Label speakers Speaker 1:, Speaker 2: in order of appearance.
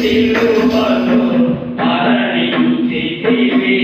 Speaker 1: తెలుపలో మరణించితివి